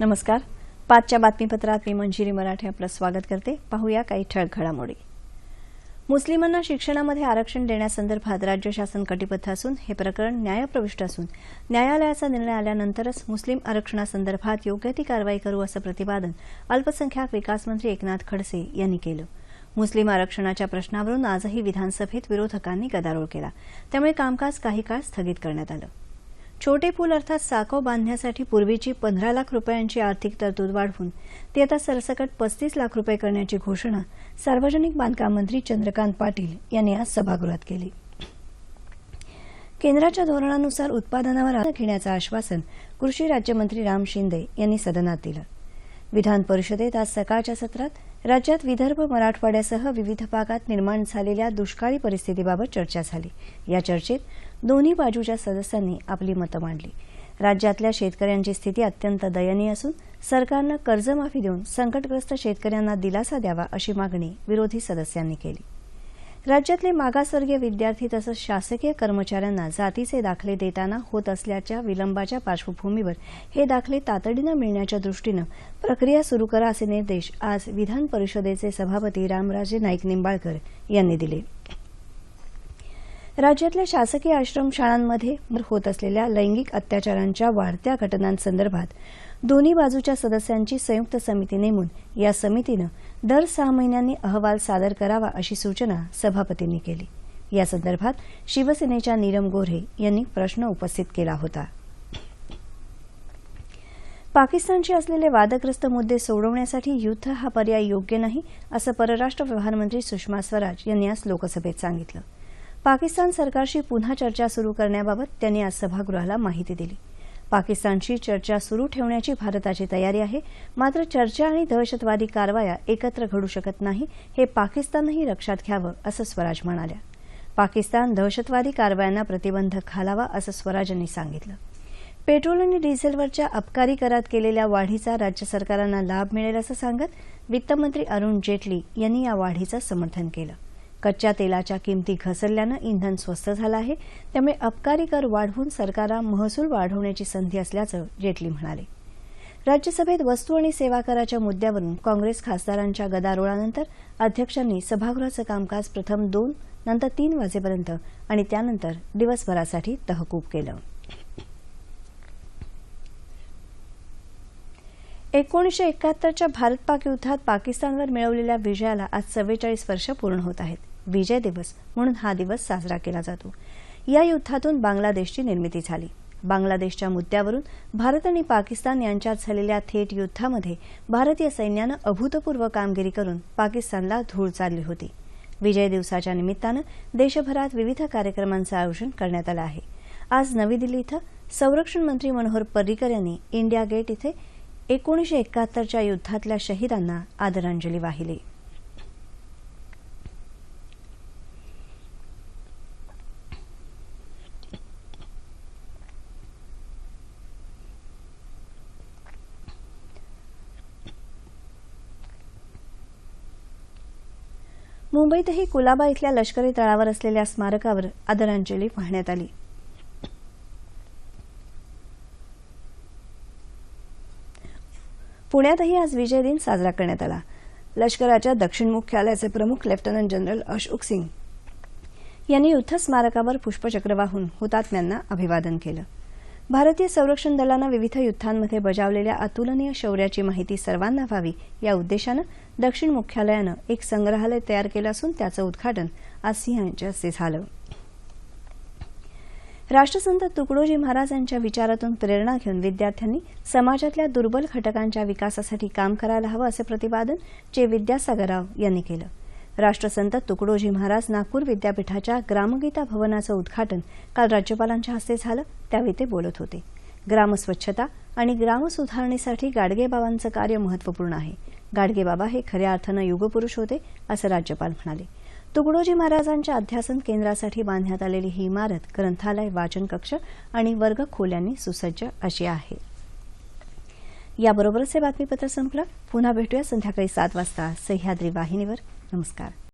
नमस्कार. पाचच्या बातमीपत्रात मी मंजिरी मराठे आपलं स्वागत करते. पाहूया काही ठळक घडामोडी. मुस्लिमांना शिक्षणामध्ये आरक्षण देण्यासंदर्भात राज्य शासन कटिबद्ध असून हे प्रकरण न्यायप्रविष्ट असून न्यायालयाचा निर्णय आल्यानंतरच मुस्लिम आरक्षणासंदर्भात योग्य ती कारवाई करू असं प्रतिपादन अल्पसंख्याक विकास मंत्री एकनाथ खडसे यांनी केलं. मुस्लिम आरक्षणाच्या प्रश्नावरून आजही विधानसभेत विरोधकांनी गदारोळ केला. त्यामुळे कामकाज काही काळ स्थगित करण्यात आलं. छोटे पूल अर्थात साखव बांधण्यासाठी पूर्वीची पंधरा लाख रुपयांची आर्थिक तरतूद वाढवून ती आता सरसकट पस्तीस लाख रुपये करण्याची घोषणा सार्वजनिक बांधकाम मंत्री चंद्रकांत पाटील यांनी आज सभागृहात केली. केंद्राच्या धोरणानुसार उत्पादनावर आळा घेण्याचं आश्वासन कृषी राज्यमंत्री राम शिंदे यांनी सदनात दिलं. विधान परिषदेत आज सकाळच्या सत्रात राज्यात विदर्भ मराठवाड्यासह विविध भागात निर्माण झालेल्या दुष्काळी परिस्थितीबाबत चर्चा झाली. या चर्चेत दोन्ही बाजूच्या सदस्यांनी आपली मतं मांडली. राज्यातल्या शेतकऱ्यांची स्थिती अत्यंत दयनीय असून सरकारनं कर्जमाफी देऊन संकटग्रस्त शेतकऱ्यांना दिलासा द्यावा अशी मागणी विरोधी सदस्यांनी केली. राज्यातले मागासवर्गीय विद्यार्थी तसंच शासकीय कर्मचाऱ्यांना जातीचे दाखले देताना होत असल्याच्या विलंबाच्या पार्श्वभूमीवर हे दाखले तातडीनं मिळण्याच्या दृष्टीनं प्रक्रिया सुरू करा असे निर्देश आज विधान परिषदेचे सभापती रामराजे नाईक निंबाळकर यांनी दिले. राज्यातल्या शासकीय आश्रमशाळांमध्ये होत असलेल्या लैंगिक अत्याचारांच्या वाढत्या घटनांसंदर्भात दोन्ही बाजूच्या सदस्यांची संयुक्त समिती नेमून या समितीनं दर सहा महिन्यांनी अहवाल सादर करावा अशी सूचना सभापतींनी केली. या संदर्भात शिवसेनेच्या नीरम गोऱ्हे यांनी प्रश्न उपस्थित केला होता. पाकिस्तानशी असलेले वादग्रस्त मुद्दे सोडवण्यासाठी युद्ध हा पर्याय योग्य नाही असं परराष्ट्र व्यवहार मंत्री सुषमा स्वराज यांनी आज लोकसभेत सांगितलं. पाकिस्तान सरकारशी पुन्हा चर्चा सुरू करण्याबाबत त्यांनी आज सभागृहाला माहिती दिली. पाकिस्तानशी चर्चा सुरू ठेवण्याची भारताची तयारी आहे मात्र चर्चा आणि दहशतवादी कारवाया एकत्र घडू शकत नाही हे पाकिस्तानही लक्षात घ्यावं असं स्वराज म्हणाल्या. पाकिस्तान दहशतवादी कारवायांना प्रतिबंध घालावा असं स्वराज यांनी सांगितलं. पेट्रोल आणि डिझेलवरच्या अबकारी करात केलेल्या वाढीचा राज्य सरकारांना लाभ मिळेल असं सांगत वित्तमंत्री अरुण जेटली यांनी या वाढीचं समर्थन केलं. कच्च्या तेलाच्या किमती घसरल्यानं इंधन स्वस्त झालं आहे. त्यामुळे अबकारी कर वाढवून सरकारला महसूल वाढवण्याची संधी असल्याचं जेटली म्हणाले. राज्यसभेत वस्तू आणि सेवा कराच्या मुद्द्यावरून काँग्रेस खासदारांच्या गदारोळानंतर अध्यक्षांनी सभागृहाचं कामकाज प्रथम दोन नंतर तीन वाजेपर्यंत आणि त्यानंतर दिवसभरासाठी तहकूब केलं. एकोणीसशे एकाहत्तरच्या भारत पाक युद्धात पाकिस्तानवर मिळवलेल्या विजयाला आज चव्वेचाळीस वर्ष पूर्ण होत आहेत. विजय दिवस म्हणून हा दिवस साजरा केला जातो. या युद्धातून बांगलादेशची निर्मिती झाली. बांगलादेशच्या मुद्द्यावरून भारत आणि पाकिस्तान यांच्यात झालेल्या थेट युद्धामध्ये भारतीय सैन्यानं अभूतपूर्व कामगिरी करून पाकिस्तानला धूळ चालली होती. विजय दिवसाच्या निमित्तानं देशभरात विविध कार्यक्रमांचं आयोजन करण्यात आलं आहे. आज नवी दिल्ली इथं संरक्षण मंत्री मनोहर पर्रिकर यांनी इंडिया गेट इथे एकोणीसशे एकाहत्तरच्या युद्धातल्या शहीदांना आदरांजली वाहिली. मुंबईतही कुलाबा इथल्या लष्करी तळावर असलेल्या स्मारकावर आदरांजली वाहण्यात आली. पुण्यातही आज विजय दिन साजरा करण्यात आला. लष्कराच्या दक्षिण मुख्यालयाचे प्रमुख लेफ्टनंट जनरल अशोक सिंग यांनी युद्ध स्मारकावर पुष्पचक्र वाहून हुतात्म्यांना अभिवादन केलं. भारतीय संरक्षण दलानं विविध युद्धांमध्ये बजावलेल्या अतुलनीय शौर्याची माहिती सर्वांना व्हावी या उद्देशानं दक्षिण मुख्यालयानं एक संग्रहालय तयार केलं असून त्याचं उद्घाटन आज सिंह यांच्या हस्ते झालं. राष्ट्रसंत तुकडोजी महाराज यांच्या विचारातून प्रेरणा घेऊन विद्यार्थ्यांनी समाजातल्या दुर्बल घटकांच्या विकासासाठी काम करायला हवं असं प्रतिपादन जे विद्यासागर राव यांनी केलं. राष्ट्रसंत तुकडोजी महाराज नागपूर विद्यापीठाच्या ग्रामगीता भवनाचं उद्घाटन काल राज्यपालांच्या हस्ते झालं. त्यावेळी ते बोलत होते. ग्रामस्वच्छता आणि ग्रामसुधारणेसाठी गाडगेबाबांचं कार्य महत्त्वपूर्ण आहे. गाडगेबाबा हे खऱ्या अर्थानं युगपुरुष होते असं राज्यपाल म्हणाले. तुकडोजी महाराजांच्या अध्यासन केंद्रासाठी बांधण्यात आलेली ही इमारत ग्रंथालय वाचन कक्ष आणि वर्ग खोल्यांनी सुसज्ज अशी आहे. याबरोबरच हे बातमीपत्र संपलं. पुन्हा भेटूया संध्याकाळी सात वाजता सह्याद्री वाहिनीवर. नमस्कार